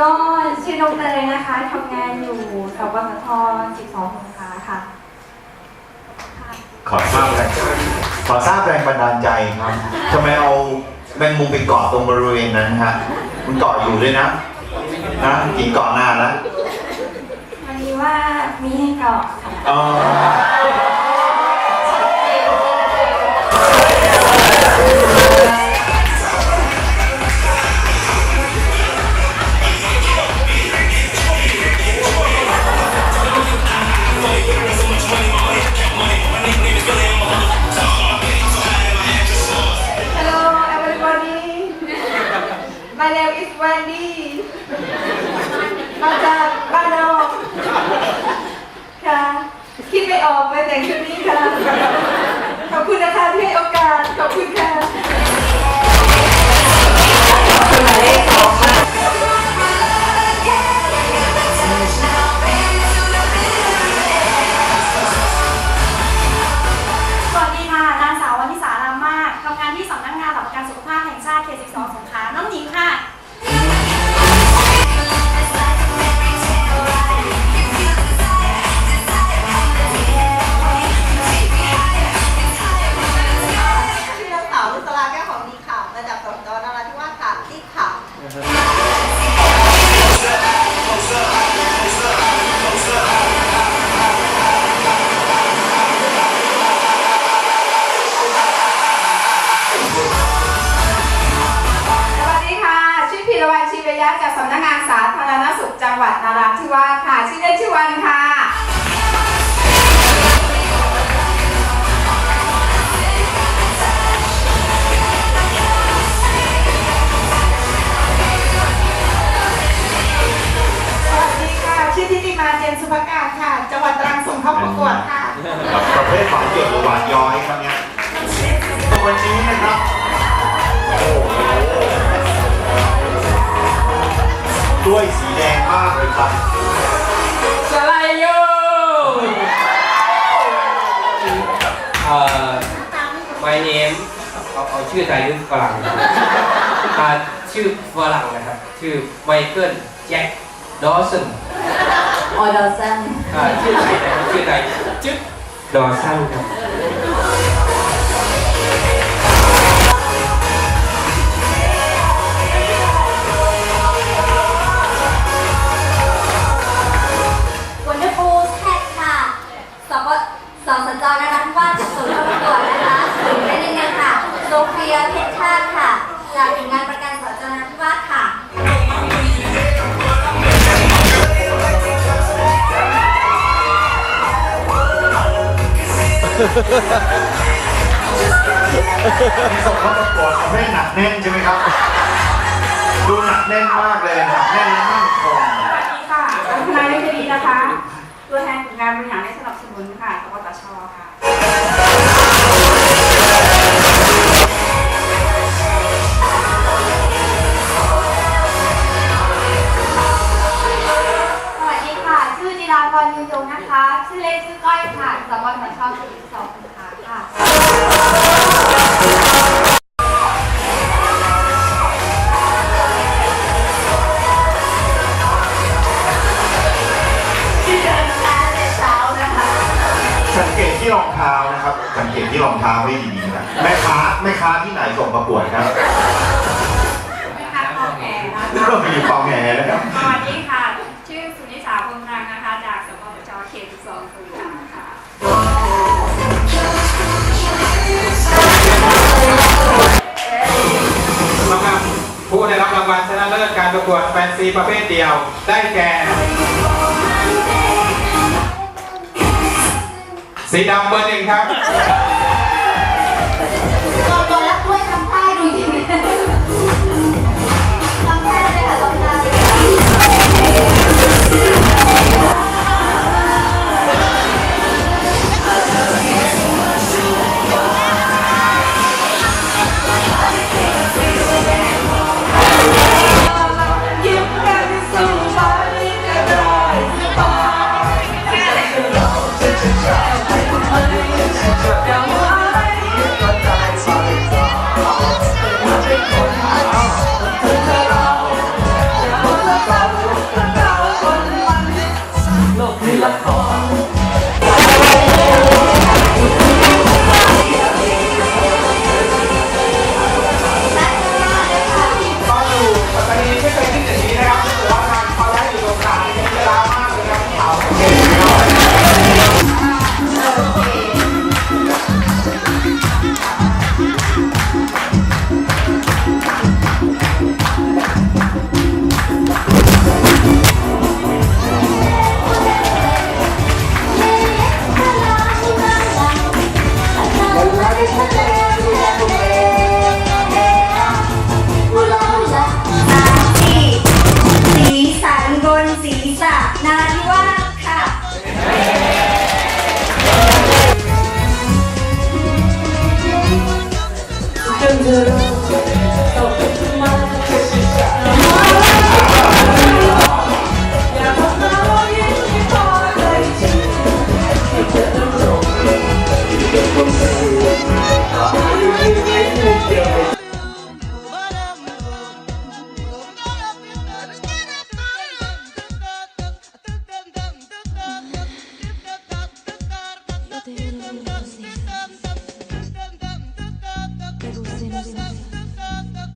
ก็ชื่อนกเนยนะคะทำงานอยู่สปสท12สงขลาค่ะ ขอทราบแรงขอทราบแรงบันดาลใจครับทำไมเอาแมงมุมไปเกาะตรงบริเวณนั้นฮะมันเกาะอยู่ด้วยนะนะกินเกาะหน้าแล้ววันนี้ว่ามีให้เกาะค่ะ อ๋อ My name is Wendy มาจากบ้านนอกค่ะ คิดไม่ออกเลยแต่งชุดนี้ค่ะ ขอบคุณนะคะที่ให้โอกาส ขอบคุณค่ะ สุขภาพแห่งชาติเขต12สงขลาน้องหญิงค่ะ จากสำนักงานสาธารณสุขจังหวัดนราธิวาสค่ะชื่อเล่นชื่อวันค่ะสวัสดีค่ะชื่อทิติมาเจนสุภกาค่ะ จังหวัดตรังส่งเข้าประกวดค่ะ ประเภทหวานเกี่ยวกับหวานย้อยครับเนี่ย my name เอาเอาชื่อไทยหรือฝรั่งอ่าชื่อฝรั่งนะครับ ชื่อไมเคิลแจ็คดอสันออดอสันอ่าชื่อไทยนะครับชื่อไทยจึ๊กดอสันครับ นราธิวาสจากศูนย์ประกวดนะคะถึงได้นิดนึงค่ะโซเฟียเพชรชาติค่ะจากหน่วยงานประกันสัญจรนราธิวาสค่ะส่งเข้าประกวดทำให้หนักแน่นใช่ไหมครับ ดูหนักแน่นมากเลยหนักแน่นและมั่นคงสวัสดีค่ะรัตนายุทธดีนะคะ ตัวแทนกลุ่มงานบริหารและสนับสนุน ค่ะ สวัสดีค่ะ ชื่อจิราพรยืนยงนะคะ ชื่อเล่นชื่อก้อยค่ะสปสชสี่สองค่ะค่ะ ท้านะครับสังเกตที่รองเท้าให้ดีๆนะแม่ค้าแม่ค้าที่ไหนส่งประกวดครับไม่ค่ะคองแหนนะเริ่มีฟองแหนนะครับสวัสดีค่ะ ชื่อสุนิสาพงษ์รังนะคะ จากสปปชเขตสองสุรินทค่ะสำหรับผู้ได้รับรางวัลชนะเลิศการประกวดแฟนซีประเภทเดียวได้แก่ สีดำเบอร์หนึ่งครับ